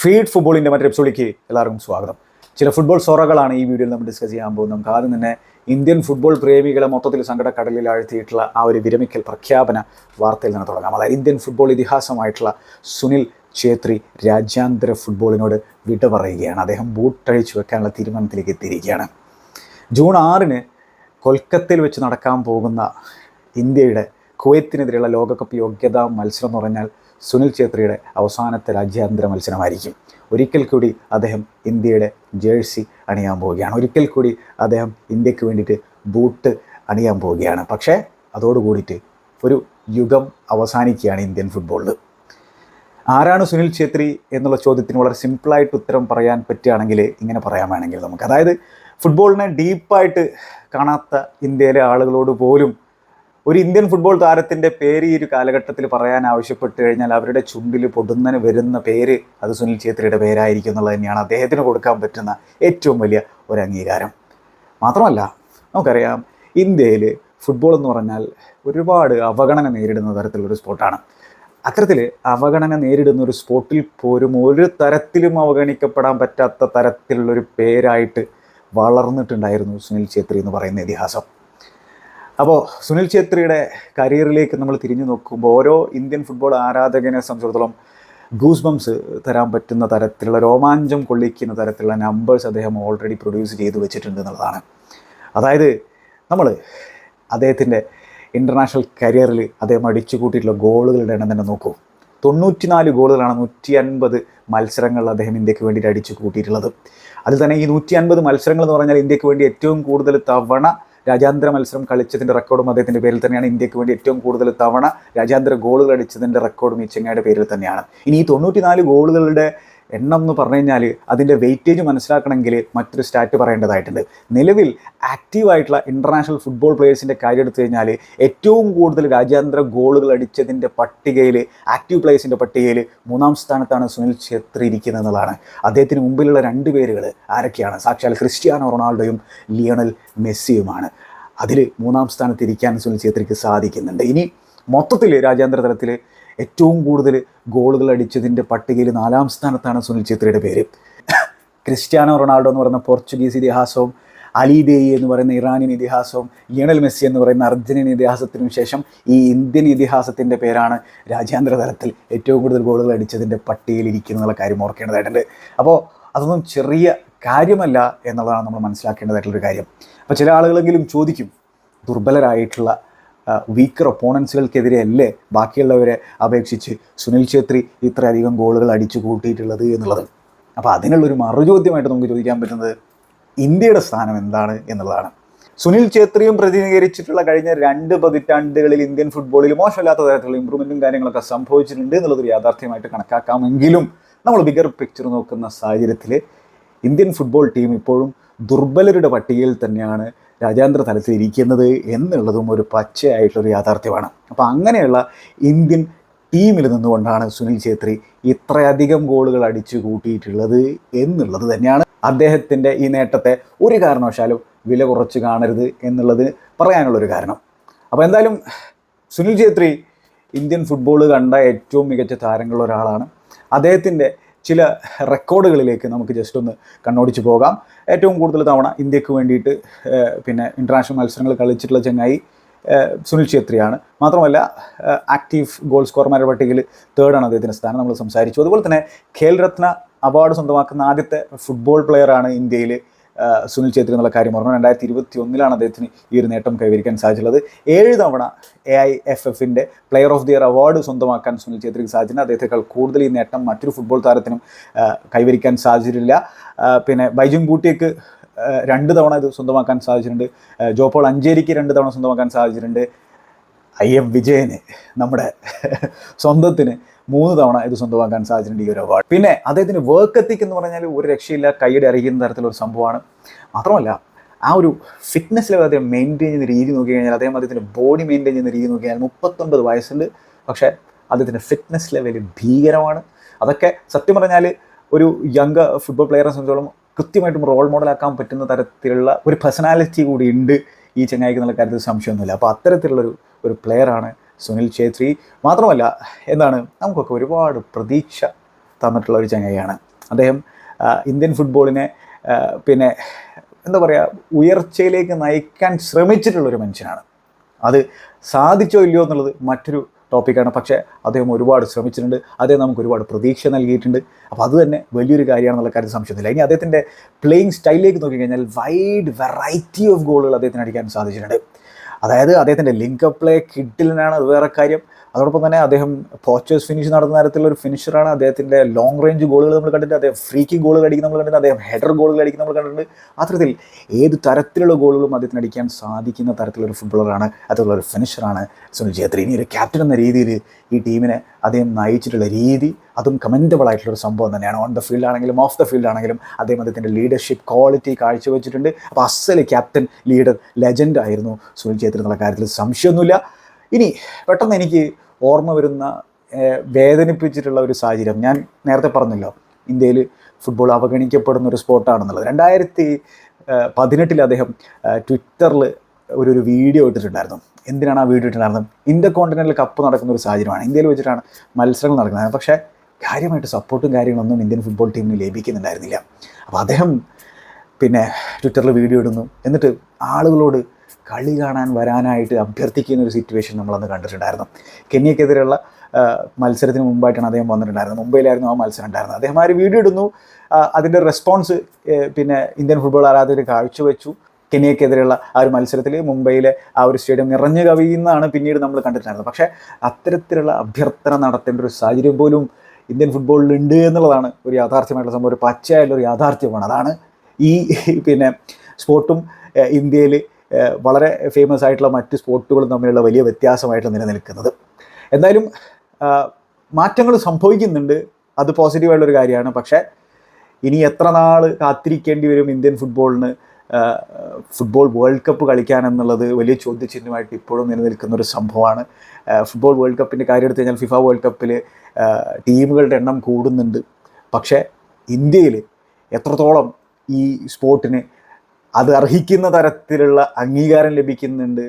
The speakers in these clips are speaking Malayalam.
ഫീഡ് ഫുട്ബോളിന്റെ മറ്റൊരു എപ്പിസോഡിലേക്ക് എല്ലാവർക്കും സ്വാഗതം. ചില ഫുട്ബോൾ സൊറകളാണ് ഈ വീഡിയോയിൽ നമ്മൾ ഡിസ്കസ് ചെയ്യാൻ പോകുന്നത്. നമുക്ക് ആദ്യം തന്നെ ഇന്ത്യൻ ഫുട്ബോൾ പ്രേമികളെ മൊത്തത്തിൽ സങ്കടക്കടലിൽ ആഴ്ത്തിയിട്ടുള്ള ആ ഒരു വിരമിക്കൽ പ്രഖ്യാപന വാർത്തയിൽ നിന്ന് തുടങ്ങാം. അതായത് ഇന്ത്യൻ ഫുട്ബോൾ ഇതിഹാസമായിട്ടുള്ള സുനിൽ ഛേത്രി രാജ്യാന്തര ഫുട്ബോളിനോട് വിട പറയുകയാണ്. അദ്ദേഹം ബൂട്ടഴിച്ചു വെക്കാനുള്ള തീരുമാനത്തിലേക്ക് എത്തിയിരിക്കുകയാണ്. ജൂൺ ആറിന് കൊൽക്കത്തയിൽ വെച്ച് നടക്കാൻ പോകുന്ന ഇന്ത്യയുടെ കുവൈത്തിനെതിരെയുള്ള ലോകകപ്പ് യോഗ്യതാ മത്സരം എന്ന് പറഞ്ഞാൽ സുനിൽ ഛേത്രിയുടെ അവസാനത്തെ രാജ്യാന്തര മത്സരമായിരിക്കും. ഒരിക്കൽ കൂടി അദ്ദേഹം ഇന്ത്യയുടെ ജേഴ്സി അണിയാൻ പോവുകയാണ്. ഒരിക്കൽ കൂടി അദ്ദേഹം ഇന്ത്യയ്ക്ക് വേണ്ടിയിട്ട് ബൂട്ട് അണിയാൻ പോവുകയാണ്. പക്ഷേ അതോടുകൂടിയിട്ട് ഒരു യുഗം അവസാനിക്കുകയാണ് ഇന്ത്യൻ ഫുട്ബോളിൽ ആരാണ് സുനിൽ ഛേത്രി എന്നുള്ള ചോദ്യത്തിന് വളരെ സിമ്പിളായിട്ട് ഉത്തരം പറയാൻ പറ്റുകയാണെങ്കിൽ ഇങ്ങനെ പറയാൻ വേണമെങ്കിൽ നമുക്ക്. അതായത് ഫുട്ബോളിനെ ഡീപ്പായിട്ട് കാണാത്ത ഇന്ത്യയിലെ ആളുകളോട് പോലും ഒരു ഇന്ത്യൻ ഫുട്ബോൾ താരത്തിന്റെ പേര് ഈ ഒരു കാലഘട്ടത്തിൽ പറയാൻ ആവശ്യപ്പെട്ട് കഴിഞ്ഞാൽ അവരുടെ ചുണ്ടിൽ പൊടുന്നന് വരുന്ന പേര് അത് സുനിൽ ഛേത്രിയുടെ പേരായിരിക്കും എന്നുള്ളത് തന്നെയാണ് അദ്ദേഹത്തിന് കൊടുക്കാൻ പറ്റുന്ന ഏറ്റവും വലിയ ഒരു അംഗീകാരം. മാത്രമല്ല നമുക്കറിയാം ഇന്ത്യയിൽ ഫുട്ബോൾ എന്ന് പറഞ്ഞാൽ ഒരുപാട് അവഗണന നേരിടുന്ന തരത്തിലുള്ളൊരു സ്പോർട്ടാണ്. അത്തരത്തിൽ അവഗണന നേരിടുന്ന ഒരു സ്പോർട്ടിൽ പോലും ഒരു തരത്തിലും അവഗണിക്കപ്പെടാൻ പറ്റാത്ത തരത്തിലുള്ളൊരു പേരായിട്ട് വളർന്നിട്ടുണ്ടായിരുന്നു സുനിൽ ഛേത്രി എന്ന് പറയുന്ന ഇതിഹാസം. അപ്പോൾ സുനിൽ ഛേത്രിയുടെ കരിയറിലേക്ക് നമ്മൾ തിരിഞ്ഞു നോക്കുമ്പോൾ ഓരോ ഇന്ത്യൻ ഫുട്ബോൾ ആരാധകനെ സംബന്ധിച്ചിടത്തോളം ഗൂസ് ബംസ് തരാൻ പറ്റുന്ന തരത്തിലുള്ള രോമാഞ്ചം കൊള്ളിക്കുന്ന തരത്തിലുള്ള നമ്പേഴ്സ് അദ്ദേഹം ഓൾറെഡി പ്രൊഡ്യൂസ് ചെയ്ത് വെച്ചിട്ടുണ്ട് എന്നുള്ളതാണ്. അതായത് നമ്മൾ അദ്ദേഹത്തിന്റെ ഇന്റർനാഷണൽ കരിയറിൽ അദ്ദേഹം അടിച്ചു കൂട്ടിയിട്ടുള്ള ഗോളുകളുടെ എണ്ണം തന്നെ നോക്കൂ. തൊണ്ണൂറ്റിനാല് ഗോളുകളാണ് നൂറ്റി അൻപത് മത്സരങ്ങളിൽ അദ്ദേഹം ഇന്ത്യയ്ക്ക് വേണ്ടിയിട്ട് അടിച്ചു കൂട്ടിയിട്ടുള്ളത് അതിൽ തന്നെ ഈ നൂറ്റി അൻപത് മത്സരങ്ങൾ എന്ന് പറഞ്ഞാൽ ഇന്ത്യയ്ക്ക് വേണ്ടി ഏറ്റവും കൂടുതൽ തവണ രാജ്യാന്തര മത്സരം കളിച്ചതിന്റെ റെക്കോർഡും അദ്ദേഹത്തിന്റെ പേരിൽ തന്നെയാണ് ഇന്ത്യയ്ക്ക് വേണ്ടി ഏറ്റവും കൂടുതൽ തവണ രാജ്യാന്തര ഗോളുകൾ അടിച്ചതിന്റെ റെക്കോർഡും ഈ ചെങ്ങായുടെ പേരിൽ തന്നെയാണ്. ഇനി ഈ തൊണ്ണൂറ്റിനാല് ഗോളുകളുടെ എണ്ണം എന്ന് പറഞ്ഞു കഴിഞ്ഞാൽ അതിന്റെ വെയിറ്റേജ് മനസ്സിലാക്കണമെങ്കിൽ മറ്റൊരു സ്റ്റാറ്റ് പറയേണ്ടതായിട്ടുണ്ട്. നിലവിൽ ആക്റ്റീവായിട്ടുള്ള ഇന്റർനാഷണൽ ഫുട്ബോൾ പ്ലേയേഴ്സിന്റെ കാര്യം എടുത്തു കഴിഞ്ഞാൽ ഏറ്റവും കൂടുതൽ രാജ്യാന്തര ഗോളുകൾ അടിച്ചതിന്റെ പട്ടികയിൽ ആക്റ്റീവ് പ്ലേയേഴ്സിന്റെ പട്ടികയിൽ മൂന്നാം സ്ഥാനത്താണ് സുനിൽ ഛേത്രി ഇരിക്കുന്നത് എന്നുള്ളതാണ്. അദ്ദേഹത്തിന് മുമ്പിലുള്ള രണ്ട് പേരുകൾ ആരൊക്കെയാണ്? സാക്ഷാൽ ക്രിസ്ത്യാനോ റൊണാൾഡോയും ലിയണൽ മെസ്സിയുമാണ്. അതിൽ മൂന്നാം സ്ഥാനത്ത് ഇരിക്കാൻ സുനിൽ ഛേത്രിക്ക് സാധിക്കുന്നുണ്ട്. ഇനി മൊത്തത്തിൽ രാജ്യാന്തര തലത്തിൽ ഏറ്റവും കൂടുതൽ ഗോളുകൾ അടിച്ചതിന്റെ പട്ടികയിൽ നാലാം സ്ഥാനത്താണ് സുനിൽ ഛേത്രിയുടെ പേര്. ക്രിസ്ത്യാനോ റൊണാൾഡോ എന്ന് പറയുന്ന പോർച്ചുഗീസ് ഇതിഹാസവും അലി ദേയി എന്ന് പറയുന്ന ഇറാനിയൻ ഇതിഹാസവും ലിയണൽ മെസ്സി എന്ന് പറയുന്ന അർജന്റീൻ ഇതിഹാസത്തിനു ശേഷം ഈ ഇന്ത്യൻ ഇതിഹാസത്തിന്റെ പേരാണ് രാജ്യാന്തര തലത്തിൽ ഏറ്റവും കൂടുതൽ ഗോളുകൾ അടിച്ചതിന്റെ പട്ടികയിൽ ഇരിക്കുന്നുള്ള കാര്യം ഓർക്കേണ്ടതായിട്ടുണ്ട്. അപ്പോൾ അതൊന്നും ചെറിയ കാര്യമല്ല എന്നുള്ളതാണ് നമ്മൾ മനസ്സിലാക്കേണ്ടതായിട്ടുള്ളൊരു കാര്യം. അപ്പോൾ ചില ആളുകളെങ്കിലും ചോദിക്കും ദുർബലരായിട്ടുള്ള വീക്കർ ഒപ്പോണൻസുകൾക്കെതിരെയല്ലേ ബാക്കിയുള്ളവരെ അപേക്ഷിച്ച് സുനിൽ ഛേത്രി ഇത്രയധികം ഗോളുകൾ അടിച്ചു കൂട്ടിയിട്ടുള്ളത് എന്നുള്ളത്? അപ്പോൾ അതിനുള്ളൊരു മറുചോദ്യമായിട്ട് നമുക്ക് ചോദിക്കാൻ പറ്റുന്നത് ഇന്ത്യയുടെ സ്ഥാനം എന്താണ് എന്നുള്ളതാണ്. സുനിൽ ഛേത്രിയും പ്രതിനിധീകരിച്ചിട്ടുള്ള കഴിഞ്ഞ രണ്ട് പതിറ്റാണ്ടുകളിൽ ഇന്ത്യൻ ഫുട്ബോളിൽ മോശമില്ലാത്ത തരത്തിലുള്ള ഇമ്പ്രൂവ്മെന്റും കാര്യങ്ങളൊക്കെ സംഭവിച്ചിട്ടുണ്ട് എന്നുള്ളതൊരു യാഥാർത്ഥ്യമായിട്ട് കണക്കാക്കാമെങ്കിലും നമ്മൾ ബിഗർ പിക്ചർ നോക്കുന്ന സാഹചര്യത്തിൽ ഇന്ത്യൻ ഫുട്ബോൾ ടീം ഇപ്പോഴും ദുർബലരുടെ പട്ടികയിൽ തന്നെയാണ് രാജ്യാന്തര തലത്തിൽ ഇരിക്കുന്നത് എന്നുള്ളതും ഒരു പച്ചയായിട്ടൊരു യാഥാർത്ഥ്യമാണ്. അപ്പോൾ അങ്ങനെയുള്ള ഇന്ത്യൻ ടീമിൽ നിന്നുകൊണ്ടാണ് സുനിൽ ഛേത്രി ഇത്രയധികം ഗോളുകൾ അടിച്ചു കൂട്ടിയിട്ടുള്ളത് എന്നുള്ളത് തന്നെയാണ്. അദ്ദേഹത്തിന്റെ ഈ നേട്ടത്തെ ഒരു കാരണവശാലും വില കുറച്ച് കാണരുത് എന്നുള്ളത് പറയാനുള്ളൊരു കാരണം. അപ്പോൾ എന്തായാലും സുനിൽ ഛേത്രി ഇന്ത്യൻ ഫുട്ബോൾ കണ്ട ഏറ്റവും മികച്ച താരങ്ങളിൽ ഒരാളാണ്. അദ്ദേഹത്തിന്റെ ചില റെക്കോർഡുകളിലേക്ക് നമുക്ക് ജസ്റ്റ് ഒന്ന് കണ്ണോടിച്ച് പോകാം. ഏറ്റവും കൂടുതൽ തവണ ഇന്ത്യയ്ക്ക് വേണ്ടിയിട്ട് പിന്നെ ഇന്റർനാഷണൽ മത്സരങ്ങൾ കളിച്ചിട്ടുള്ള ചങ്ങായി സുനിൽ ഛേത്രിയാണ്. മാത്രമല്ല ആക്റ്റീവ് ഗോൾ സ്കോർമാരുടെ പട്ടികയിൽ തേർഡാണ് അദ്ദേഹത്തിന്റെ സ്ഥാനം. നമ്മൾ സംസാരിച്ചു. അതുപോലെ തന്നെ ഖേൽരത്ന അവാർഡ് സ്വന്തമാക്കുന്ന ആദ്യത്തെ ഫുട്ബോൾ പ്ലെയറാണ് ഇന്ത്യയിൽ സുനിൽ ഛേത്രി എന്നുള്ള കാര്യം പറഞ്ഞു രണ്ടായിരത്തി ഇരുപത്തി ഒന്നിലാണ് അദ്ദേഹത്തിന് ഈ ഒരു നേട്ടം കൈവരിക്കാൻ സാധിച്ചുള്ളത്. ഏഴ് തവണ എ ഐ എഫ് എഫിന്റെ player of the year award സ്വന്തമാക്കാൻ സുനിൽ ഛേത്രിക്ക് സാധിച്ചിട്ടുണ്ട്. അദ്ദേഹത്തെക്കാൾ കൂടുതൽ ഈ നേട്ടം മറ്റൊരു ഫുട്ബോൾ താരത്തിനും കൈവരിക്കാൻ സാധിച്ചിട്ടില്ല. പിന്നെ ബൈജുങ് ബൂട്ടിയക്ക് രണ്ട് തവണ ഇത് സ്വന്തമാക്കാൻ സാധിച്ചിട്ടുണ്ട്. ജോപ്പോൾ അഞ്ചേരിക്ക് രണ്ട് തവണ സ്വന്തമാക്കാൻ സാധിച്ചിട്ടുണ്ട്. ഐ എം വിജയന് നമ്മുടെ സ്വന്തത്തിന് മൂന്ന് തവണ ഇത് സ്വന്തമാക്കാൻ സാധിച്ചിട്ടുണ്ട് ഈ ഒരു അവാർഡ് പിന്നെ അദ്ദേഹത്തിന് വർക്ക് എത്തിക്ക് എന്ന് പറഞ്ഞാൽ ഒരു രക്ഷയില്ല കൈയുടെ അറിയിക്കുന്ന തരത്തിലുള്ള ഒരു സംഭവമാണ്. മാത്രമല്ല ആ ഒരു ഫിറ്റ്നസ് ലെവൽ അദ്ദേഹം മെയിന്റെയിൻ ചെയ്യുന്ന രീതി നോക്കി കഴിഞ്ഞാൽ അദ്ദേഹം അദ്ദേഹത്തിന്റെ ബോഡി മെയിന്റെയിൻ ചെയ്യുന്ന രീതി നോക്കി കഴിഞ്ഞാൽ മുപ്പത്തൊമ്പത് വയസ്സുണ്ട് പക്ഷേ അദ്ദേഹത്തിന്റെ ഫിറ്റ്നസ് ലെവൽ ഭീകരമാണ്. അതൊക്കെ സത്യം പറഞ്ഞാൽ ഒരു യങ് ഫുട്ബോൾ പ്ലെയറെ സംബന്ധിച്ചോളം കൃത്യമായിട്ടും റോൾ മോഡലാക്കാൻ പറ്റുന്ന തരത്തിലുള്ള ഒരു പേഴ്സണാലിറ്റി കൂടി ഉണ്ട് ഈ ചങ്ങായിക്ക് കാര്യത്തിൽ സംശയമൊന്നുമില്ല. അപ്പോൾ അത്തരത്തിലുള്ളൊരു ഒരു പ്ലെയറാണ് സുനിൽ ഛേത്രി. മാത്രമല്ല എന്താണ് നമുക്കൊക്കെ ഒരുപാട് പ്രതീക്ഷ തന്നിട്ടുള്ള ഒരു ചങ്ങയാണ് അദ്ദേഹം ഇന്ത്യൻ ഫുട്ബോളിനെ പിന്നെ എന്താ പറയുക ഉയർച്ചയിലേക്ക് നയിക്കാൻ ശ്രമിച്ചിട്ടുള്ളൊരു മനുഷ്യനാണ്. അത് സാധിച്ചോ ഇല്ലയോ എന്നുള്ളത് മറ്റൊരു ടോപ്പിക്കാണ് പക്ഷേ അദ്ദേഹം ഒരുപാട് ശ്രമിച്ചിട്ടുണ്ട്. അദ്ദേഹം നമുക്ക് ഒരുപാട് പ്രതീക്ഷ നൽകിയിട്ടുണ്ട്. അപ്പോൾ അത് തന്നെ വലിയൊരു കാര്യമാണെന്നുള്ള കാര്യം സംശയമില്ല. ഇനി അദ്ദേഹത്തിന്റെ പ്ലേയിങ് സ്റ്റൈലിലേക്ക് നോക്കിക്കഴിഞ്ഞാൽ വൈഡ് വെറൈറ്റി ഓഫ് ഗോളുകൾ അദ്ദേഹത്തിന് അടിക്കാൻ സാധിച്ചിട്ടുണ്ട്. അതായത് അദ്ദേഹത്തിന്റെ ലിങ്ക് പ്ലേ കിഡിലിനാണ് അത് വേറെ കാര്യം. അതോടൊപ്പം തന്നെ അദ്ദേഹം പോസ്റ്റേഴ്സ് ഫിനിഷ് നടന്ന തരത്തിലുള്ള ഒരു ഫിനിഷറാണ് അദ്ദേഹത്തിന്റെ ലോങ് റേഞ്ച് ഗോളുകൾ നമ്മൾ കണ്ടിട്ടുണ്ട്. അദ്ദേഹം ഫ്രീക്കി ഗോളുകൾ അടിക്കുന്ന നമ്മൾ കണ്ടിട്ടുണ്ട്. അദ്ദേഹം ഹെഡർ ഗോളുകൾ അടിക്കുന്ന നമ്മൾ കണ്ടിട്ടുണ്ട്. അത്തരത്തിൽ ഏത് തരത്തിലുള്ള ഗോളുകളും അദ്ദേഹത്തിന് അടിക്കാൻ സാധിക്കുന്ന തരത്തിലുള്ള ഒരു ഫുട്ബോളറാണ് അതുള്ള ഒരു ഫിനിഷറാണ് സുനിൽ ഛേത്രി. ഇനി ഒരു ക്യാപ്റ്റൻ എന്ന രീതിയിൽ ഈ ടീമിനെ അദ്ദേഹം നയിച്ചിട്ടുള്ള രീതി അതും കമന്റബിൾ ആയിട്ടുള്ള ഒരു സംഭവം തന്നെയാണ്. ഓൺ ദ ഫീൽഡ് ആണെങ്കിലും ഓഫ് ദ ഫീൽഡ് ആണെങ്കിലും അദ്ദേഹം അദ്ദേഹത്തിന്റെ ലീഡർഷിപ്പ് ക്വാളിറ്റി കാഴ്ചവെച്ചിട്ടുണ്ട്. അപ്പോൾ അസൽ ക്യാപ്റ്റൻ ലീഡർ ലെജൻഡ് ആയിരുന്നു സുനിൽ ഛേത്രി എന്നുള്ള കാര്യത്തിൽ സംശയമൊന്നുമില്ല. ഇനി പെട്ടെന്ന് എനിക്ക് ഓർമ്മ വരുന്ന വേദനിപ്പിച്ചിട്ടുള്ള ഒരു സാഹചര്യം. ഞാൻ നേരത്തെ പറഞ്ഞല്ലോ ഇന്ത്യയിൽ ഫുട്ബോൾ അവഗണിക്കപ്പെടുന്ന ഒരു സ്പോർട്ടാണെന്നുള്ളത് രണ്ടായിരത്തി പതിനെട്ടിൽ അദ്ദേഹം ട്വിറ്ററിൽ ഒരു ഒരു വീഡിയോ ഇട്ടിട്ടുണ്ടായിരുന്നു. എന്തിനാണ് ആ വീഡിയോ ഇട്ടിട്ടുണ്ടായിരുന്നത്? ഇന്ത്യ കോണ്ടിനെന്റൽ കപ്പ് നടക്കുന്ന ഒരു സാഹചര്യമാണ്. ഇന്ത്യയിൽ വെച്ചിട്ടാണ് മത്സരങ്ങൾ നടക്കുന്നത്. പക്ഷേ കാര്യമായിട്ട് സപ്പോർട്ടും കാര്യങ്ങളൊന്നും ഇന്ത്യൻ ഫുട്ബോൾ ടീമിന് ലഭിക്കുന്നുണ്ടായിരുന്നില്ല. അപ്പോൾ അദ്ദേഹം പിന്നെ ട്വിറ്ററിൽ വീഡിയോ ഇടുന്നു. എന്നിട്ട് ആളുകളോട് കളി കാണാൻ വരാനായിട്ട് അഭ്യർത്ഥിക്കുന്ന ഒരു സിറ്റുവേഷൻ നമ്മളന്ന് കണ്ടിട്ടുണ്ടായിരുന്നു. കെന്യക്കെതിരെയുള്ള മത്സരത്തിന് മുമ്പായിട്ടാണ് അദ്ദേഹം വന്നിട്ടുണ്ടായിരുന്നത്. മുംബൈയിലായിരുന്നു ആ മത്സരം ഉണ്ടായിരുന്നത്. അദ്ദേഹം ആ ഒരു വീഡിയോ ഇടുന്നു. അതിന്റെ റെസ്പോൺസ് പിന്നെ ഇന്ത്യൻ ഫുട്ബോൾ ആരാധകർ കാഴ്ചവെച്ചു. കെനിയക്കെതിരെയുള്ള ആ ഒരു മത്സരത്തിൽ മുംബൈയിലെ ആ ഒരു സ്റ്റേഡിയം നിറഞ്ഞു കവിയുന്നതാണ് പിന്നീട് നമ്മൾ കണ്ടിട്ടുണ്ടായിരുന്നത്. പക്ഷേ അത്തരത്തിലുള്ള അഭ്യർത്ഥന നടത്തേണ്ട ഒരു സാഹചര്യം പോലും ഇന്ത്യൻ ഫുട്ബോളിൽ ഉണ്ട് എന്നുള്ളതാണ് ഒരു യാഥാർത്ഥ്യമായിട്ടുള്ള സംഭവം. ഒരു പച്ചയായിട്ടുള്ള ഒരു യാഥാർത്ഥ്യമാണ്. അതാണ് ഈ പിന്നെ സ്പോർട്ടും ഇന്ത്യയിൽ വളരെ ഫേമസ് ആയിട്ടുള്ള മറ്റ് സ്പോർട്ടുകളും തമ്മിലുള്ള വലിയ വ്യത്യാസമായിട്ട് നിലനിൽക്കുന്നത്. എന്തായാലും മാറ്റങ്ങൾ സംഭവിക്കുന്നുണ്ട്. അത് പോസിറ്റീവായിട്ടുള്ളൊരു കാര്യമാണ്. പക്ഷേ ഇനി എത്ര നാൾ കാത്തിരിക്കേണ്ടി വരും ഇന്ത്യൻ ഫുട്ബോളിന് ഫുട്ബോൾ വേൾഡ് കപ്പ് കളിക്കാൻ എന്നുള്ളത് വലിയ ചോദ്യചിഹ്നമായിട്ട് ഇപ്പോഴും നിലനിൽക്കുന്ന ഒരു സംഭവമാണ്. ഫുട്ബോൾ വേൾഡ് കപ്പിന്റെ കാര്യം എടുത്തു കഴിഞ്ഞാൽ ഫിഫ വേൾഡ് കപ്പിൽ ടീമുകളുടെ എണ്ണം കൂടുന്നുണ്ട്. പക്ഷേ ഇന്ത്യയിൽ എത്രത്തോളം ഈ സ്പോർട്ടിന് അത് അർഹിക്കുന്ന തരത്തിലുള്ള അംഗീകാരം ലഭിക്കുന്നുണ്ട്.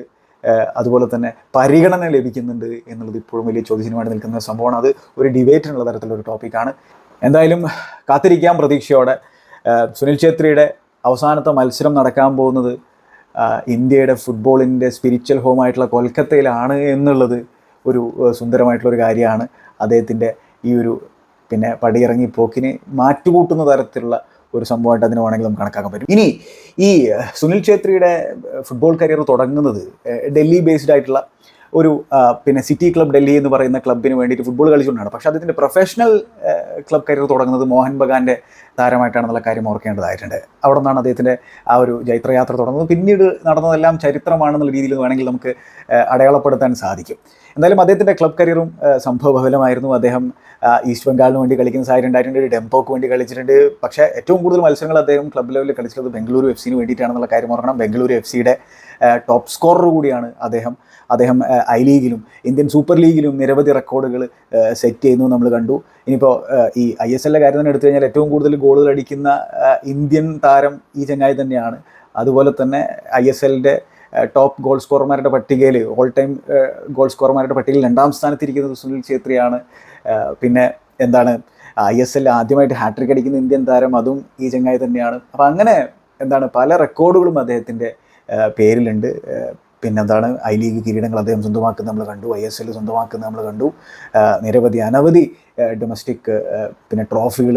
അതുപോലെ തന്നെ പരിഗണന ലഭിക്കുന്നുണ്ട് എന്നുള്ളത് ഇപ്പോഴും വലിയ ചോദ്യചിഹ്നമായിട്ട് നിൽക്കുന്ന സംഭവമാണ്. അത് ഒരു ഡിബേറ്റിനുള്ള തരത്തിലുള്ള ഒരു ടോപ്പിക്കാണ് എന്തായാലും കാത്തിരിക്കാം പ്രതീക്ഷയോടെ. സുനിൽ ഛേത്രിയുടെ അവസാനത്തെ മത്സരം നടക്കാൻ പോകുന്നത് ഇന്ത്യയുടെ ഫുട്ബോളിന്റെ സ്പിരിച്വൽ ഹോമായിട്ടുള്ള കൊൽക്കത്തയിലാണ് എന്നുള്ളത് ഒരു സുന്ദരമായിട്ടുള്ളൊരു കാര്യമാണ്. അദ്ദേഹത്തിന്റെ ഈ ഒരു പിന്നെ പടിയിറങ്ങി പോക്കിനെ മാറ്റുകൂട്ടുന്ന തരത്തിലുള്ള ഒരു സംഭവമായിട്ട് അതിന് വേണമെങ്കിൽ നമുക്ക് കണക്കാക്കാൻ പറ്റും. ഇനി ഈ സുനിൽ ഛേത്രിയുടെ ഫുട്ബോൾ കരിയർ തുടങ്ങുന്നത് ഡൽഹി ബേസ്ഡ് ആയിട്ടുള്ള ഒരു പിന്നെ സിറ്റി ക്ലബ് ഡൽഹി എന്ന് പറയുന്ന ക്ലബിന് വേണ്ടിയിട്ട് ഫുട്ബോൾ കളിച്ചുകൊണ്ടാണ്. പക്ഷേ അദ്ദേഹത്തിന്റെ പ്രൊഫഷണൽ ക്ലബ് കരിയർ തുടങ്ങുന്നത് മോഹൻ ബഗാന്റെ താരമായിട്ടാണെന്നുള്ള കാര്യം ഓർക്കേണ്ടതായിട്ടുണ്ട്. അവിടെ നിന്നാണ് അദ്ദേഹത്തിന്റെ ആ ഒരു ജൈത്രയാത്ര തുടങ്ങുന്നത്. പിന്നീട് നടന്നതെല്ലാം ചരിത്രമാണെന്നുള്ള രീതിയിൽ വേണമെങ്കിൽ നമുക്ക് അടയാളപ്പെടുത്താൻ സാധിക്കും. എന്തായാലും അദ്ദേഹത്തിന്റെ ക്ലബ് കരിയറും സംഭവബഹലമായിരുന്നു. അദ്ദേഹം ഈസ്റ്റ് ബംഗാളിന് വേണ്ടി കളിക്കുന്ന സാഹചര്യം ഉണ്ടായിട്ടുണ്ട്. ഡെംപോക്ക് വേണ്ടി കളിച്ചിട്ടുണ്ട്. പക്ഷേ ഏറ്റവും കൂടുതൽ മത്സരങ്ങൾ അദ്ദേഹം ക്ലബ് ലെവലിൽ കളിച്ചിട്ടുള്ളത് ബംഗളൂരു എഫ് സിന് വേണ്ടിയിട്ടാണെന്നുള്ള കാര്യം ഓർക്കണം. ബംഗളൂരു എഫ് സിയുടെ ടോപ്പ് സ്കോറർ കൂടിയാണ് അദ്ദേഹം. അദ്ദേഹം ഐ ലീഗിലും ഇന്ത്യൻ സൂപ്പർ ലീഗിലും നിരവധി റെക്കോർഡുകൾ സെറ്റ് ചെയ്യുന്നു നമ്മൾ കണ്ടു. ഇനിയിപ്പോൾ ഈ ഐ എസ് എല്ലിന്റെ കാര്യം തന്നെ എടുത്തു കഴിഞ്ഞാൽ ഏറ്റവും കൂടുതൽ ഗോളുകൾ അടിക്കുന്ന ഇന്ത്യൻ താരം ഈ ചങ്ങായി തന്നെയാണ്. അതുപോലെ തന്നെ ഐ എസ് എല്ലിന്റെ ടോപ്പ് ഗോൾ സ്കോർമാരുടെ പട്ടികയിൽ ഓൾ ടൈം ഗോൾ സ്കോർമാരുടെ പട്ടികയിൽ രണ്ടാം സ്ഥാനത്തിരിക്കുന്നത് സുനിൽ ഛേത്രിയാണ്. പിന്നെ എന്താണ് ഐ എസ് എൽ ആദ്യമായിട്ട് ഹാട്രിക് അടിക്കുന്ന ഇന്ത്യൻ താരം അതും ഈ ചങ്ങായി തന്നെയാണ്. അപ്പോൾ അങ്ങനെ എന്താണ് പല റെക്കോർഡുകളും അദ്ദേഹത്തിന്റെ പേരിലുണ്ട്. പിന്നെന്താണ്? ഐ ലീഗ് കിരീടങ്ങൾ അദ്ദേഹം സ്വന്തമാക്കുന്നത് നമ്മൾ കണ്ടു. ഐ എസ് എൽ സ്വന്തമാക്കുന്നത് നമ്മൾ കണ്ടു. നിരവധി അനവധി ഡൊമസ്റ്റിക് പിന്നെ ട്രോഫികൾ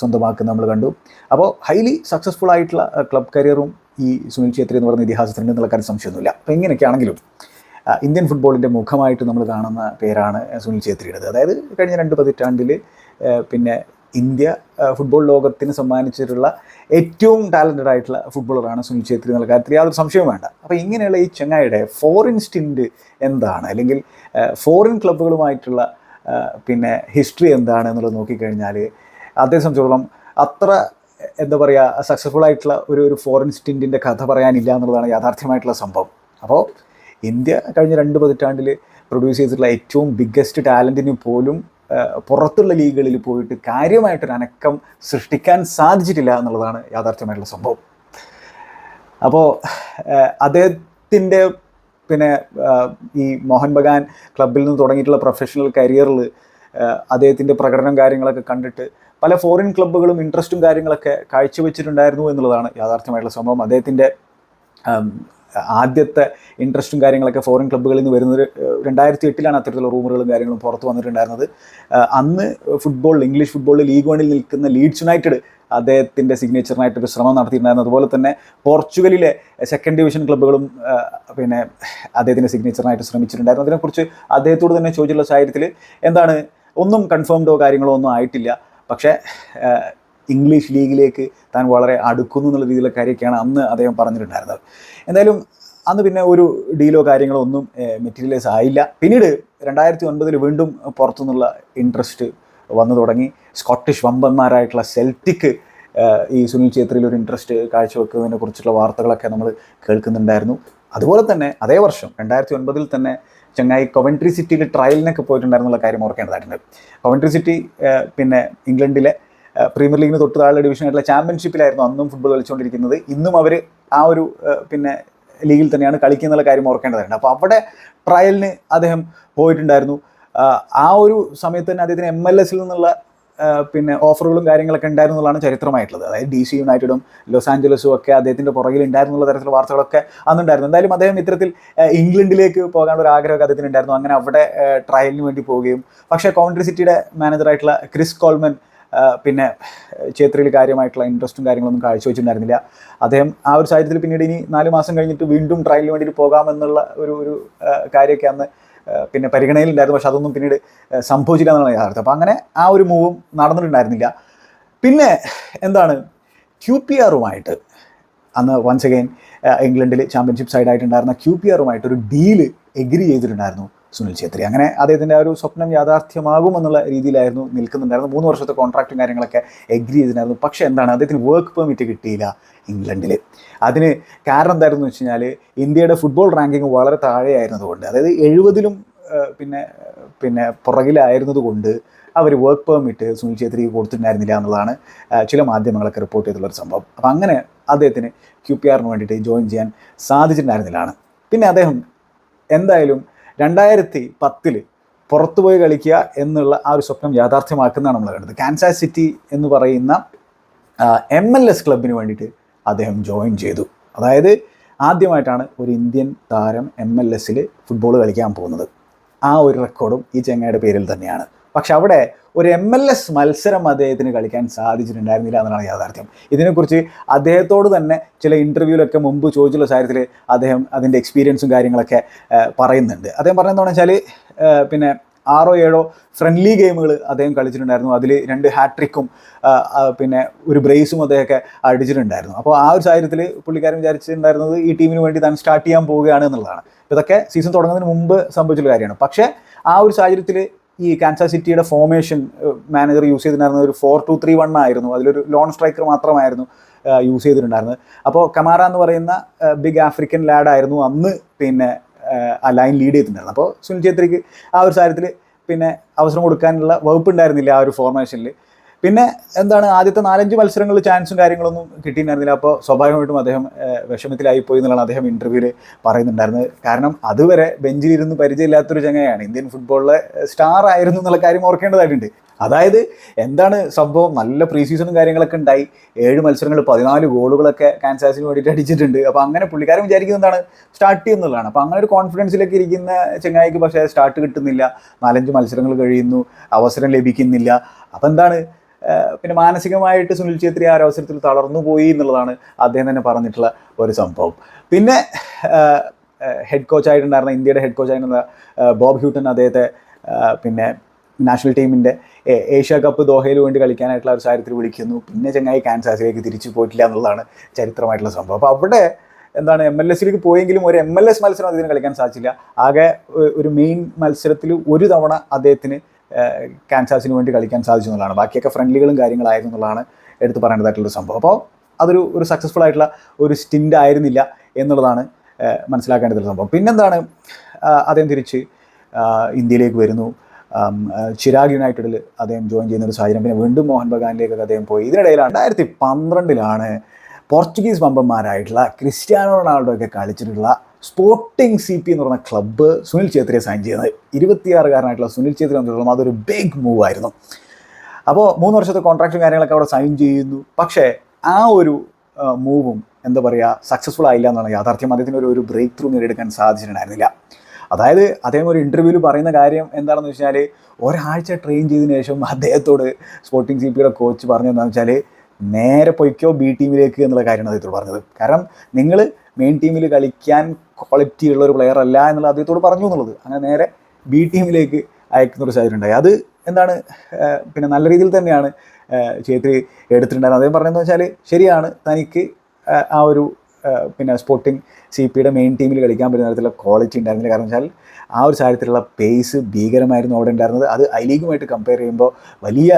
സ്വന്തമാക്കുന്നത് നമ്മൾ കണ്ടു. അപ്പോൾ ഹൈലി സക്സസ്ഫുൾ ആയിട്ടുള്ള ക്ലബ് കരിയറും ഈ സുനിൽ ഛേത്രി എന്ന് പറയുന്ന ഇതിഹാസത്തിനുണ്ട് എന്നുള്ള കാര്യം സംശയമൊന്നുമില്ല. അപ്പോൾ ഇങ്ങനെയൊക്കെയാണെങ്കിലും ഇന്ത്യൻ ഫുട്ബോളിന്റെ മുഖമായിട്ട് നമ്മൾ കാണുന്ന പേരാണ് സുനിൽ ഛേത്രിയുടേത്. അതായത് കഴിഞ്ഞ രണ്ട് പതിറ്റാണ്ടിൽ പിന്നെ ഇന്ത്യ ഫുട്ബോൾ ലോകത്തിന് സമ്മാനിച്ചിട്ടുള്ള ഏറ്റവും ടാലന്റഡ് ആയിട്ടുള്ള ഫുട്ബോളറാണ് സുനിൽ ഛേത്രി എന്നുള്ള കാര്യത്തിൽ യാതൊരു സംശയവും വേണ്ട. അപ്പോൾ ഇങ്ങനെയുള്ള ഈ ചെങ്ങായിയുടെ ഫോറിൻ സ്റ്റിന്റ് എന്താണ്? അല്ലെങ്കിൽ ഫോറിൻ ക്ലബ്ബുകളുമായിട്ടുള്ള പിന്നെ ഹിസ്റ്ററി എന്താണ് എന്നുള്ളത് നോക്കിക്കഴിഞ്ഞാൽ അതേ സംബന്ധിച്ചോളം അത്ര എന്താ പറയുക സക്സസ്ഫുൾ ആയിട്ടുള്ള ഒരു ഒരു ഫോറിൻ സ്റ്റിന്റിന്റെ കഥ പറയാനില്ല എന്നുള്ളതാണ് യാഥാർത്ഥ്യമായിട്ടുള്ള സംഭവം. അപ്പോൾ ഇന്ത്യ കഴിഞ്ഞ രണ്ട് പതിറ്റാണ്ടിൽ പ്രൊഡ്യൂസ് ചെയ്തിട്ടുള്ള ഏറ്റവും ബിഗ്ഗസ്റ്റ് ടാലന്റിന് പോലും പുറത്തുള്ള ലീഗുകളിൽ പോയിട്ട് കാര്യമായിട്ടൊരു അനക്കം സൃഷ്ടിക്കാൻ സാധിച്ചിട്ടില്ല എന്നുള്ളതാണ് യാഥാർത്ഥ്യമായിട്ടുള്ള സംഭവം. അപ്പോൾ അദ്ദേഹത്തിന്റെ പിന്നെ ഈ മോഹൻ ബഗാൻ ക്ലബിൽ നിന്ന് തുടങ്ങിയിട്ടുള്ള പ്രൊഫഷണൽ കരിയറിൽ അദ്ദേഹത്തിന്റെ പ്രകടനം കാര്യങ്ങളൊക്കെ കണ്ടിട്ട് പല ഫോറിൻ ക്ലബ്ബുകളും ഇൻട്രസ്റ്റും കാര്യങ്ങളൊക്കെ കാഴ്ചവെച്ചിട്ടുണ്ടായിരുന്നു എന്നുള്ളതാണ് യാഥാർത്ഥ്യമായിട്ടുള്ള സംഭവം. അദ്ദേഹത്തിന്റെ ആദ്യത്തെ ഇൻട്രസ്റ്റും കാര്യങ്ങളൊക്കെ ഫോറിൻ ക്ലബ്ബുകളിൽ നിന്ന് വരുന്നത് രണ്ടായിരത്തി എട്ടിലാണ് അത്തരത്തിലുള്ള റൂമറുകളും കാര്യങ്ങളും പുറത്ത് വന്നിട്ടുണ്ടായിരുന്നത്. അന്ന് ഫുട്ബോളിൽ ഇംഗ്ലീഷ് ഫുട്ബോളിൽ ലീഗ് വണിൽ നിൽക്കുന്ന ലീഡ്സ് യുണൈറ്റഡ് അദ്ദേഹത്തിന്റെ സിഗ്നേച്ചറിനായിട്ടൊരു ശ്രമം നടത്തിയിട്ടുണ്ടായിരുന്നു. അതുപോലെ തന്നെ പോർച്ചുഗലിലെ സെക്കൻഡ് ഡിവിഷൻ ക്ലബ്ബുകളും പിന്നെ അദ്ദേഹത്തിന്റെ സിഗ്നേച്ചറിനായിട്ട് ശ്രമിച്ചിട്ടുണ്ടായിരുന്നു. അതിനെക്കുറിച്ച് അദ്ദേഹത്തോട് തന്നെ ചോദിച്ചുള്ള സാഹചര്യത്തിൽ എന്താണ് ഒന്നും കൺഫേംഡോ കാര്യങ്ങളോ ഒന്നും ആയിട്ടില്ല. പക്ഷേ ഇംഗ്ലീഷ് ലീഗിലേക്ക് താൻ വളരെ അടുക്കുന്നു എന്നുള്ള രീതിയിലുള്ള കാര്യമൊക്കെയാണ് അന്ന് അദ്ദേഹം പറഞ്ഞിട്ടുണ്ടായിരുന്നത്. എന്തായാലും അന്ന് പിന്നെ ഒരു ഡീലോ കാര്യങ്ങളോ ഒന്നും മെറ്റീരിയലൈസ് ആയില്ല. പിന്നീട് രണ്ടായിരത്തി ഒൻപതിൽ വീണ്ടും പുറത്തുനിന്നുള്ള ഇൻട്രസ്റ്റ് വന്നു തുടങ്ങി. സ്കോട്ടിഷ് വമ്പന്മാരായിട്ടുള്ള സെൽറ്റിക്ക് ഈ സുനിൽ ഛേത്രിയിൽ ഒരു ഇൻട്രസ്റ്റ് കാഴ്ചവെക്കുന്നതിനെ കുറിച്ചുള്ള വാർത്തകളൊക്കെ നമ്മൾ കേൾക്കുന്നുണ്ടായിരുന്നു. അതുപോലെ തന്നെ അതേ വർഷം രണ്ടായിരത്തി ഒൻപതിൽ തന്നെ ചങ്ങായി കൊവൻട്രി സിറ്റിയിൽ ട്രയലിനൊക്കെ പോയിട്ടുണ്ടായിരുന്നുള്ള കാര്യം ഓർക്കേണ്ടതായിട്ടുണ്ട്. കൊവൻട്രി സിറ്റി പിന്നെ ഇംഗ്ലണ്ടിലെ പ്രീമിയർ ലീഗിന് തൊട്ട് താഴെ ഡിവിഷനായിട്ടുള്ള ചാമ്പ്യൻഷിപ്പിലായിരുന്നു അന്നും ഫുട്ബോൾ കളിച്ചുകൊണ്ടിരിക്കുന്നത്. ഇന്നും അവർ ആ ഒരു പിന്നെ ലീഗിൽ തന്നെയാണ് കളിക്കുന്നുള്ള കാര്യം ഓർക്കേണ്ടതായിട്ടുണ്ട് അപ്പോൾ അവിടെ ട്രയലിന് അദ്ദേഹം പോയിട്ടുണ്ടായിരുന്നു. ആ, ഒരു സമയത്ത് തന്നെ അദ്ദേഹത്തിന് എം എൽ എസിൽ നിന്നുള്ള പിന്നെ ഓഫറുകളും കാര്യങ്ങളൊക്കെ ഉണ്ടായിരുന്നു എന്നുള്ളതാണ് ചരിത്രമായിട്ടുള്ളത്. അതായത് ഡി സി യുണൈറ്റഡും ലോസ് ആഞ്ചലസും ഒക്കെ അദ്ദേഹത്തിന്റെ പുറകിൽ ഉണ്ടായിരുന്നു എന്നുള്ള തരത്തിലുള്ള വാർത്തകളൊക്കെ അന്നുണ്ടായിരുന്നു. എന്തായാലും അദ്ദേഹം ഇത്തരത്തിൽ ഇംഗ്ലണ്ടിലേക്ക് പോകാനുള്ള ഒരു ആഗ്രഹമൊക്കെ അദ്ദേഹത്തിന് ഉണ്ടായിരുന്നു അങ്ങനെ അവിടെ ട്രയലിന് വേണ്ടി പോവുകയും. പക്ഷേ കോൺട്രി സിറ്റിയുടെ മാനേജറായിട്ടുള്ള ക്രിസ് കോൾമൻ പിന്നെ ചേത്രിയിൽ കാര്യമായിട്ടുള്ള ഇൻട്രസ്റ്റും കാര്യങ്ങളൊന്നും കാഴ്ചവെച്ചിട്ടുണ്ടായിരുന്നില്ല. അദ്ദേഹം ആ ഒരു സാഹചര്യത്തിൽ പിന്നീട് ഇനി നാല് മാസം കഴിഞ്ഞിട്ട് വീണ്ടും ട്രയലിന് വേണ്ടിയിട്ട് പോകാമെന്നുള്ള ഒരു ഒരു കാര്യമൊക്കെ അന്ന് പിന്നെ പരിഗണനയിലുണ്ടായിരുന്നു. പക്ഷെ അതൊന്നും പിന്നീട് സംഭവിച്ചില്ല എന്നുള്ള യാഥാർത്ഥ്യം. അപ്പോൾ അങ്ങനെ ആ ഒരു മൂവും നടന്നിട്ടുണ്ടായിരുന്നില്ല. പിന്നെ എന്താണ്? ക്യു പി ആറുമായിട്ട് അന്ന് വൺസ് അഗൈൻ ഇംഗ്ലണ്ടിൽ ചാമ്പ്യൻഷിപ്പ് സൈഡായിട്ടുണ്ടായിരുന്ന ക്യു പി ആറുമായിട്ട് ഒരു ഡീൽ എഗ്രി ചെയ്തിട്ടുണ്ടായിരുന്നു. സുനിൽ ഛേത്രി. അങ്ങനെ അദ്ദേഹത്തിന്റെ ആ ഒരു സ്വപ്നം യാഥാർത്ഥ്യമാകും എന്നുള്ള രീതിയിലായിരുന്നു നിൽക്കുന്നുണ്ടായിരുന്നു മൂന്ന് വർഷത്തെ കോൺട്രാക്റ്റും കാര്യങ്ങളൊക്കെ എഗ്രി ചെയ്തിട്ടുണ്ടായിരുന്നു. പക്ഷേ എന്താണ്? അദ്ദേഹത്തിന് വർക്ക് പെർമിറ്റ് കിട്ടിയില്ല ഇംഗ്ലണ്ടിൽ അതിന് കാരണം എന്തായിരുന്നു വെച്ച് കഴിഞ്ഞാൽ ഇന്ത്യയുടെ ഫുട്ബോൾ റാങ്കിങ് വളരെ താഴെയായിരുന്നതുകൊണ്ട് അതായത് എഴുപതിലും പിന്നെ പിന്നെ പുറകിലായിരുന്നത് കൊണ്ട് അവർ വർക്ക് പെർമിറ്റ് സുനിൽ ഛേത്രിക്ക് കൊടുത്തിട്ടുണ്ടായിരുന്നില്ല എന്നുള്ളതാണ് ചില മാധ്യമങ്ങളൊക്കെ റിപ്പോർട്ട് ചെയ്തിട്ടുള്ള ഒരു സംഭവം. അപ്പം അങ്ങനെ അദ്ദേഹത്തിന് ക്യു പി ആറിന് വേണ്ടിയിട്ട് ജോയിൻ ചെയ്യാൻ സാധിച്ചിട്ടുണ്ടായിരുന്നില്ലാണ് പിന്നെ അദ്ദേഹം എന്തായാലും രണ്ടായിരത്തി പത്തിൽ പുറത്തുപോയി കളിക്കുക എന്നുള്ള ആ ഒരു സ്വപ്നം യാഥാർത്ഥ്യമാക്കുന്നതാണ് നമ്മൾ കണ്ടത്. കാൻസാസ് സിറ്റി എന്ന് പറയുന്ന എം എൽ എസ് ക്ലബിന് വേണ്ടിയിട്ട് അദ്ദേഹം ജോയിൻ ചെയ്തു. അതായത് ആദ്യമായിട്ടാണ് ഒരു ഇന്ത്യൻ താരം എം എൽ എസിൽ ഫുട്ബോൾ കളിക്കാൻ പോകുന്നത്. ആ ഒരു റെക്കോർഡും ഈ ചെങ്ങയുടെ പേരിൽ തന്നെയാണ്. പക്ഷെ അവിടെ ഒരു എം എൽ എസ് മത്സരം അദ്ദേഹത്തിന് കളിക്കാൻ സാധിച്ചിട്ടുണ്ടായിരുന്നില്ല എന്നതാണ് യാഥാർത്ഥ്യം. ഇതിനെക്കുറിച്ച് അദ്ദേഹത്തോട് തന്നെ ചില ഇന്റർവ്യൂവിലൊക്കെ മുമ്പ് ചോദിച്ചുള്ള കാര്യത്തിൽ അദ്ദേഹം അതിന്റെ എക്സ്പീരിയൻസും കാര്യങ്ങളൊക്കെ പറയുന്നുണ്ട്. അദ്ദേഹം പറയുന്നതെന്ന് വെച്ചാൽ പിന്നെ ആറോ ഏഴോ ഫ്രണ്ട്ലി ഗെയിമുകൾ അദ്ദേഹം കളിച്ചിട്ടുണ്ടായിരുന്നു. അതിൽ രണ്ട് ഹാട്രിക്കും പിന്നെ ഒരു ബ്രേസും അദ്ദേഹമൊക്കെ അടിച്ചിട്ടുണ്ടായിരുന്നു. അപ്പോൾ ആ ഒരു സാഹചര്യത്തിൽ പുള്ളിക്കാരൻ വിചാരിച്ചിട്ടുണ്ടായിരുന്നത് ഈ ടീമിന് വേണ്ടി താൻ സ്റ്റാർട്ട് ചെയ്യാൻ പോവുകയാണ് എന്നുള്ളതാണ്. ഇതൊക്കെ സീസൺ തുടങ്ങുന്നതിന് മുമ്പ് സംഭവിച്ചുള്ള കാര്യമാണ്. പക്ഷേ ആ ഒരു സാഹചര്യത്തിൽ ഈ കാൻസർ സിറ്റിയുടെ ഫോർമേഷൻ മാനേജർ യൂസ് ചെയ്തിട്ടുണ്ടായിരുന്നത് ഒരു ഫോർ ടു ത്രീ വൺ ആയിരുന്നു. അതിലൊരു ലോൺ സ്ട്രൈക്കർ മാത്രമായിരുന്നു യൂസ് ചെയ്തിട്ടുണ്ടായിരുന്നത്. അപ്പോൾ കമാറ എന്ന് പറയുന്ന ബിഗ് ആഫ്രിക്കൻ ലാഡായിരുന്നു അന്ന് പിന്നെ ആ ലൈൻ ലീഡ് ചെയ്തിട്ടുണ്ടായിരുന്നു അപ്പോൾ സുനിൽ ഛേത്രിക്ക് ആ ഒരു സാഹചര്യത്തിൽ പിന്നെ അവസരം കൊടുക്കാനുള്ള വകുപ്പ് ഉണ്ടായിരുന്നില്ല ആ ഒരു ഫോർമേഷനിൽ പിന്നെ എന്താണ് ആദ്യത്തെ നാലഞ്ച് മത്സരങ്ങളിൽ ചാൻസും കാര്യങ്ങളൊന്നും കിട്ടിയിട്ടുണ്ടായിരുന്നില്ല അപ്പോൾ സ്വാഭാവികമായിട്ടും അദ്ദേഹം വിഷമത്തിലായി പോയി എന്നുള്ളതാണ് അദ്ദേഹം ഇന്റർവ്യൂവിൽ പറയുന്നുണ്ടായിരുന്നത്. കാരണം അതുവരെ ബെഞ്ചിലിരുന്ന് പരിചയമില്ലാത്തൊരു ചങ്ങയാണ് ഇന്ത്യൻ ഫുട്ബോളിലെ സ്റ്റാർ ആയിരുന്നു എന്നുള്ള കാര്യം ഓർക്കേണ്ടതായിട്ടുണ്ട്. അതായത് എന്താണ് സംഭവം? നല്ല പ്രീ സീസണും കാര്യങ്ങളൊക്കെ ഉണ്ടായി. ഏഴ് മത്സരങ്ങൾ പതിനാല് ഗോളുകളൊക്കെ കാൻസാസിന് വേണ്ടിയിട്ട് അടിച്ചിട്ടുണ്ട്. അപ്പോൾ അങ്ങനെ പുള്ളിക്കാരൻ വിചാരിക്കുന്നത് എന്താണ്? സ്റ്റാർട്ട് ചെയ്യുന്നുള്ളതാണ്. അപ്പോൾ അങ്ങനെ ഒരു കോൺഫിഡൻസിലൊക്കെ ഇരിക്കുന്ന ചെങ്ങായിക്ക് പക്ഷേ സ്റ്റാർട്ട് കിട്ടുന്നില്ല. നാലഞ്ച് മത്സരങ്ങൾ കഴിയുന്നു. അവസരം ലഭിക്കുന്നില്ല. അപ്പോൾ എന്താണ് പിന്നെ മാനസികമായിട്ട് സുനിൽ ഛേത്രി ആ ഒരു അവസരത്തിൽ തളർന്നു പോയി എന്നുള്ളതാണ് അദ്ദേഹം തന്നെ പറഞ്ഞിട്ടുള്ള ഒരു സംഭവം. പിന്നെ ഹെഡ് കോച്ചായിട്ടുണ്ടായിരുന്ന ഇന്ത്യയുടെ ഹെഡ് കോച്ചായിരുന്ന ബോബ് ഹ്യൂട്ടൺ അദ്ദേഹത്തെ പിന്നെ നാഷണൽ ടീമിന്റെ ഏഷ്യ കപ്പ് ദോഹയിൽ വേണ്ടി കളിക്കാനായിട്ടുള്ള ഒരു സാഹചര്യത്തിൽ വിളിക്കുന്നു. പിന്നെ ചങ്ങായി കാൻസാസിലേക്ക് തിരിച്ചു പോയിട്ടില്ല എന്നുള്ളതാണ് ചരിത്രമായിട്ടുള്ള സംഭവം. അപ്പോൾ അവിടെ എന്താണ് എം എൽ എസിലേക്ക് പോയെങ്കിലും ഒരു എം എൽ എസ് മത്സരം അദ്ദേഹത്തിന് കളിക്കാൻ സാധിച്ചില്ല. ആകെ ഒരു മെയിൻ മത്സരത്തിൽ ഒരു തവണ അദ്ദേഹത്തിന് കാൻസാസിന് വേണ്ടി കളിക്കാൻ സാധിച്ചു എന്നുള്ളതാണ്. ബാക്കിയൊക്കെ ഫ്രണ്ട്ലികളും കാര്യങ്ങളായിരുന്നു എന്നുള്ളതാണ് എടുത്ത് പറയേണ്ടതായിട്ടുള്ളൊരു സംഭവം. അപ്പോൾ അതൊരു ഒരു സക്സസ്ഫുൾ ആയിട്ടുള്ള ഒരു സ്റ്റിന്റ് ആയിരുന്നില്ല എന്നുള്ളതാണ് മനസ്സിലാക്കേണ്ടതുള്ള സംഭവം. പിന്നെന്താണ് അദ്ദേഹം തിരിച്ച് ഇന്ത്യയിലേക്ക് വരുന്നു. ചിരാഗ് യുണൈറ്റഡിൽ അദ്ദേഹം ജോയിൻ ചെയ്യുന്ന ഒരു സാഹചര്യം. പിന്നെ വീണ്ടും മോഹൻ ബഗാനിലേക്കൊക്കെ അദ്ദേഹം പോയി. ഇതിനിടയിലാണ് രണ്ടായിരത്തി പന്ത്രണ്ടിലാണ് പോർച്ചുഗീസ് പമ്പന്മാരായിട്ടുള്ള ക്രിസ്ത്യാനോ റൊണാൾഡോ ഒക്കെ കളിച്ചിട്ടുള്ള സ്പോർട്ടിംഗ് സി പി എന്ന് പറഞ്ഞ ക്ലബ്ബ് സുനിൽ ഛേത്രിയെ സൈൻ ചെയ്യുന്നത്. ഇരുപത്തിയാറുകാരനായിട്ടുള്ള സുനിൽ ഛേത്രി സംബന്ധിച്ചിടത്തോളം അതൊരു ബിഗ് മൂവ് ആയിരുന്നു. അപ്പോൾ മൂന്ന് വർഷത്തെ കോൺട്രാക്റ്റും കാര്യങ്ങളൊക്കെ അവിടെ സൈൻ ചെയ്യുന്നു. പക്ഷേ ആ ഒരു മൂവും എന്താ പറയുക സക്സസ്ഫുൾ ആയില്ല എന്നുള്ള യാഥാർത്ഥ്യം. അദ്ദേഹത്തിന് ഒരു ഒരു ബ്രേക്ക് ത്രൂ നേടിയെടുക്കാൻ സാധിച്ചിട്ടുണ്ടായിരുന്നില്ല. അതായത് അദ്ദേഹം ഒരു ഇന്റർവ്യൂവിൽ പറയുന്ന കാര്യം എന്താണെന്ന് വെച്ചാൽ ഒരാഴ്ച ട്രെയിൻ ചെയ്തതിന് ശേഷം അദ്ദേഹത്തോട് സ്പോർട്ടിംഗ് സി പിയുടെ കോച്ച് പറഞ്ഞതെന്ന് വെച്ചാൽ നേരെ പൊയ്ക്കോ ബി ടീമിലേക്ക് എന്നുള്ള കാര്യമാണ് അദ്ദേഹത്തോട് പറഞ്ഞത്. കാരണം നിങ്ങൾ മെയിൻ ടീമിൽ കളിക്കാൻ ക്വാളിറ്റി ഉള്ള ഒരു പ്ലെയർ അല്ല എന്നുള്ള അദ്ദേഹത്തോട് പറഞ്ഞു എന്നുള്ളത്. അങ്ങനെ നേരെ ബി ടീമിലേക്ക് അയക്കുന്ന ഒരു സാഹചര്യം ഉണ്ടായി. അത് എന്താണ് പിന്നെ നല്ല രീതിയിൽ തന്നെയാണ് ചേത്രി എടുത്തിട്ടുണ്ടായിരുന്നത്. അദ്ദേഹം പറഞ്ഞതെന്ന് വെച്ചാൽ ശരിയാണ് തനിക്ക് ആ ഒരു പിന്നെ സ്പോർട്ടിംഗ് സി പിയുടെ മെയിൻ ടീമിൽ കളിക്കാൻ പറ്റുന്ന തരത്തിലുള്ള ക്വാളിറ്റി ഉണ്ടായിരുന്നില്ല. കാരണം വെച്ചാൽ ആ ഒരു സാഹചര്യത്തിലുള്ള പേസ് ഭീകരമായിരുന്നു അവിടെ ഉണ്ടായിരുന്നത്. അത് ഐ ലീഗുമായിട്ട് കമ്പയർ ചെയ്യുമ്പോൾ വലിയ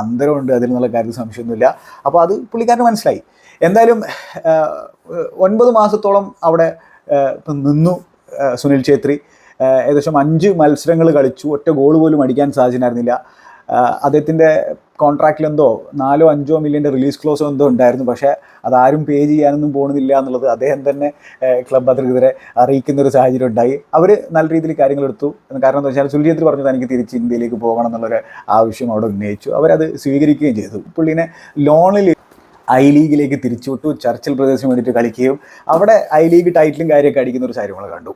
അന്തരമുണ്ട് അതിൽ നിന്നുള്ള കാര്യത്തിൽ സംശയമൊന്നുമില്ല. അപ്പോൾ അത് പുള്ളിക്കാരന് മനസ്സിലായി. എന്തായാലും ഒൻപത് മാസത്തോളം അവിടെ നിന്നു സുനിൽ ഛേത്രി. ഏകദേശം അഞ്ച് മത്സരങ്ങൾ കളിച്ചു. ഒറ്റ ഗോൾ പോലും അടിക്കാൻ സാധിച്ചിട്ടുണ്ടായിരുന്നില്ല അദ്ദേഹത്തിന്റെ കോൺട്രാക്റ്റിലെന്തോ നാലോ അഞ്ചോ മില്യന്റെ റിലീസ് ക്ലോസോ എന്തോ ഉണ്ടായിരുന്നു. പക്ഷേ അതാരും പേ ചെയ്യാനൊന്നും പോകുന്നില്ല എന്നുള്ളത് അദ്ദേഹം തന്നെ ക്ലബ് അധികൃതരെ അറിയിക്കുന്ന ഒരു സാഹചര്യം ഉണ്ടായി. അവർ നല്ല രീതിയിൽ കാര്യങ്ങൾ എടുത്തു. കാരണം എന്താ വെച്ചാൽ സുൽജിയത്തിൽ പറഞ്ഞു എനിക്ക് തിരിച്ച് ഇന്ത്യയിലേക്ക് പോകണം എന്നുള്ളൊരു ആവശ്യം അവിടെ ഉന്നയിച്ചു. അവരത് സ്വീകരിക്കുകയും ചെയ്തു. പുള്ളിനെ ലോണിൽ ഐ ലീഗിലേക്ക് തിരിച്ചുവിട്ടു. ചർച്ചിൽ ബ്രദേഴ്സിന് വേണ്ടിയിട്ട് കളിക്കുകയും അവിടെ ഐ ലീഗ് ടൈറ്റിലും കാര്യമൊക്കെ അടിക്കുന്ന ഒരു സാഹചര്യം കണ്ടു.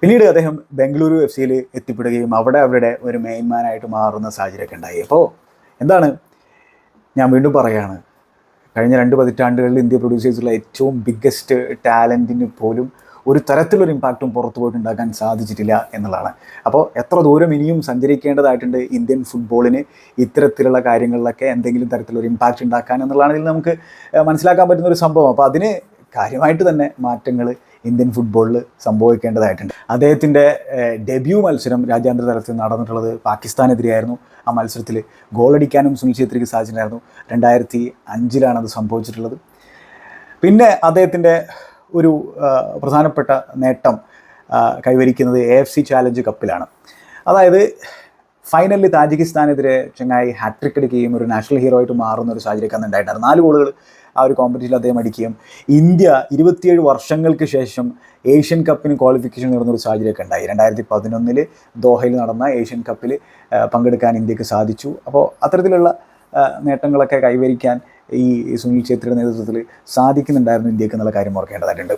പിന്നീട് അദ്ദേഹം ബംഗളൂരു എഫ് സിയിൽ എത്തിപ്പെടുകയും അവിടെ അവരുടെ ഒരു മെയിൻമാനായിട്ട് മാറുന്ന സാഹചര്യമൊക്കെ ഉണ്ടായി. അപ്പോൾ എന്താണ്? ഞാൻ വീണ്ടും പറയുകയാണ് കഴിഞ്ഞ രണ്ട് പതിറ്റാണ്ടുകളിൽ ഇന്ത്യ പ്രൊഡ്യൂസ് ചെയ്തിട്ടുള്ള ഏറ്റവും ബിഗ്ഗസ്റ്റ് ടാലന്റിന് പോലും ഒരു തരത്തിലൊരു ഇമ്പാക്റ്റും പുറത്തു പോയിട്ട് ഉണ്ടാക്കാൻ സാധിച്ചിട്ടില്ല എന്നുള്ളതാണ്. അപ്പോൾ എത്ര ദൂരം ഇനിയും സഞ്ചരിക്കേണ്ടതായിട്ടുണ്ട് ഇന്ത്യൻ ഫുട്ബോളിന് ഇത്തരത്തിലുള്ള കാര്യങ്ങളിലൊക്കെ എന്തെങ്കിലും തരത്തിലൊരു ഇമ്പാക്റ്റ് ഉണ്ടാക്കാൻ എന്നുള്ളതാണ് ഇതിൽ നമുക്ക് മനസ്സിലാക്കാൻ പറ്റുന്ന ഒരു സംഭവം. അപ്പോൾ അതിന് കാര്യമായിട്ട് തന്നെ മാറ്റങ്ങൾ ഇന്ത്യൻ ഫുട്ബോളിൽ സംഭവിക്കേണ്ടതായിട്ടുണ്ട്. അദ്ദേഹത്തിന്റെ ഡെബ്യൂ മത്സരം രാജ്യാന്തര തലത്തിൽ നടന്നിട്ടുള്ളത് പാകിസ്ഥാനെതിരെയായിരുന്നു. ആ മത്സരത്തിൽ ഗോളടിക്കാനും സുനിൽ ഛേത്രിക്ക് സാധിച്ചിട്ടുണ്ടായിരുന്നു. രണ്ടായിരത്തി അഞ്ചിലാണ് അത് സംഭവിച്ചിട്ടുള്ളത്. പിന്നെ അദ്ദേഹത്തിന്റെ ഒരു പ്രധാനപ്പെട്ട നേട്ടം കൈവരിക്കുന്നത് എ എഫ് സി ചാലഞ്ച് കപ്പിലാണ് അതായത് ഫൈനലിൽ താജിക്കിസ്ഥാനെതിരെ ചങ്ങായി ഹാട്രിക് അടിക്കുകയും ഒരു നാഷണൽ ഹീറോ ആയിട്ട് മാറുന്ന ഒരു സാഹചര്യം അന്ന് നാല് ഗോളുകൾ ആ ഒരു കോമ്പറ്റീഷനിൽ അദ്ദേഹം അടിക്കുകയും ഇന്ത്യ ഇരുപത്തിയേഴ് വർഷങ്ങൾക്ക് ശേഷം ഏഷ്യൻ കപ്പിന് ക്വാളിഫിക്കേഷൻ നേടുന്ന ഒരു സാഹചര്യമൊക്കെ ഉണ്ടായി. രണ്ടായിരത്തി പതിനൊന്നിൽ ദോഹയിൽ നടന്ന ഏഷ്യൻ കപ്പിൽ പങ്കെടുക്കാൻ ഇന്ത്യയ്ക്ക് സാധിച്ചു. അപ്പോൾ അത്തരത്തിലുള്ള നേട്ടങ്ങളൊക്കെ കൈവരിക്കാൻ ഈ സുനിൽ ഛേത്രിയുടെ നേതൃത്വത്തിൽ സാധിക്കുന്നുണ്ടായിരുന്നു ഇന്ത്യയ്ക്ക് എന്നുള്ള കാര്യം ഓർക്കേണ്ടതായിട്ടുണ്ട്.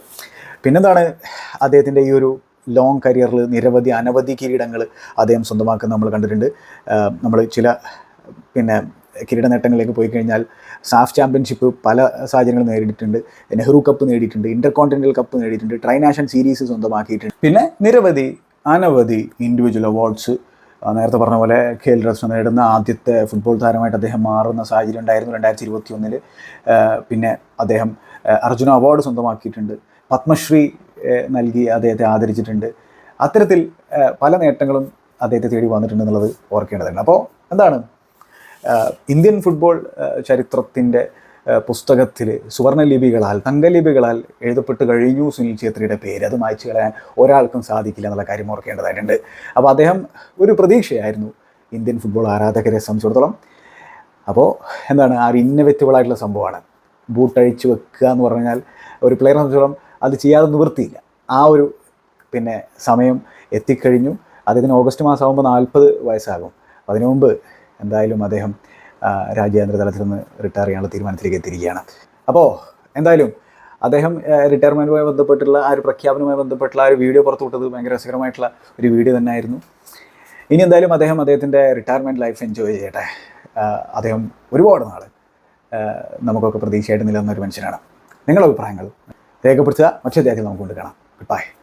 പിന്നെന്താണ് അദ്ദേഹത്തിന്റെ ഈ ഒരു ലോങ് കരിയറിൽ നിരവധി അനവധി കിരീടങ്ങൾ അദ്ദേഹം സ്വന്തമാക്കുന്ന നമ്മൾ കണ്ടിട്ടുണ്ട്. നമ്മൾ ചില പിന്നെ കിരീട നേട്ടങ്ങളിലേക്ക് പോയി കഴിഞ്ഞാൽ സാഫ് ചാമ്പ്യൻഷിപ്പ് പല സാഹചര്യങ്ങളും നേടിയിട്ടുണ്ട് നെഹ്റു കപ്പ് നേടിയിട്ടുണ്ട് ഇന്റർ കോണ്ടിനെന്റൽ കപ്പ് നേടിയിട്ടുണ്ട് ട്രൈനാഷൻ സീരീസ് സ്വന്തമാക്കിയിട്ടുണ്ട്. പിന്നെ നിരവധി അനവധി ഇൻഡിവിജ്വൽ അവാർഡ്സ് നേരത്തെ പറഞ്ഞ പോലെ ഖേൽ രത്ന നേടുന്ന ആദ്യത്തെ ഫുട്ബോൾ താരമായിട്ട് അദ്ദേഹം മാറുന്ന സാഹചര്യം ഉണ്ടായിരുന്നു രണ്ടായിരത്തി ഇരുപത്തി ഒന്നിൽ പിന്നെ അദ്ദേഹം അർജുന അവാർഡ് സ്വന്തമാക്കിയിട്ടുണ്ട്. പത്മശ്രീ നൽകി അദ്ദേഹത്തെ ആദരിച്ചിട്ടുണ്ട്. അത്തരത്തിൽ പല നേട്ടങ്ങളും അദ്ദേഹത്തെ തേടി വന്നിട്ടുണ്ട് എന്നുള്ളത് ഓർക്കേണ്ടതുണ്ട്. അപ്പോൾ എന്താണ്? ഇന്ത്യൻ ഫുട്ബോൾ ചരിത്രത്തിന്റെ പുസ്തകത്തിൽ സുവർണലിപികളാൽ തങ്കലിപികളാൽ എഴുതപ്പെട്ട് കഴിഞ്ഞു സുനിൽ ഛേത്രിയുടെ പേര്. അത് മായ്ച്ചു കളയാൻ ഒരാൾക്കും സാധിക്കില്ല എന്നുള്ള കാര്യം ഓർക്കേണ്ടതായിട്ടുണ്ട്. അപ്പോൾ അദ്ദേഹം ഒരു പ്രതീക്ഷയായിരുന്നു ഇന്ത്യൻ ഫുട്ബോൾ ആരാധകരെ സംബന്ധിച്ചിടത്തോളം. അപ്പോൾ എന്താണ് ആ ഒരു ഇന്നവേറ്റബിൾ ആയിട്ടുള്ള സംഭവമാണ് ബൂട്ടഴിച്ച് വെക്കുക എന്ന് പറഞ്ഞാൽ ഒരു പ്ലെയറെ സംബന്ധിച്ചിടത്തോളം അത് ചെയ്യാതെ നിവൃത്തിയില്ല. ആ ഒരു പിന്നെ സമയം എത്തിക്കഴിഞ്ഞു. അദ്ദേഹത്തിന് ഓഗസ്റ്റ് മാസമാകുമ്പോൾ നാൽപ്പത് വയസ്സാകും. അതിനു മുമ്പ് എന്തായാലും അദ്ദേഹം രാജ്യാന്തര തലത്തിൽ നിന്ന് റിട്ടയർ ചെയ്യാനുള്ള തീരുമാനത്തിലേക്ക് എത്തിയിരിക്കുകയാണ്. അപ്പോൾ എന്തായാലും അദ്ദേഹം റിട്ടയർമെന്റുമായി ബന്ധപ്പെട്ടുള്ള ആ ഒരു പ്രഖ്യാപനവുമായി ബന്ധപ്പെട്ടുള്ള ആ ഒരു വീഡിയോ പുറത്തു വിട്ടത് ഭയങ്കര രസകരമായിട്ടുള്ള ഒരു വീഡിയോ തന്നെയായിരുന്നു. ഇനി എന്തായാലും അദ്ദേഹം അദ്ദേഹത്തിന്റെ റിട്ടയർമെന്റ് ലൈഫ് എൻജോയ് ചെയ്യട്ടെ. അദ്ദേഹം ഒരുപാട് നാൾ നമുക്കൊക്കെ പ്രതീക്ഷയായിട്ട് നിലനിന്ന ഒരു മനുഷ്യനാണ്. നിങ്ങളുടെ അഭിപ്രായങ്ങൾ രേഖപ്പെടുത്തുക. മറ്റേ അദ്ദേഹത്തിൽ നമുക്ക് കൊണ്ട് കാണാം. Good bye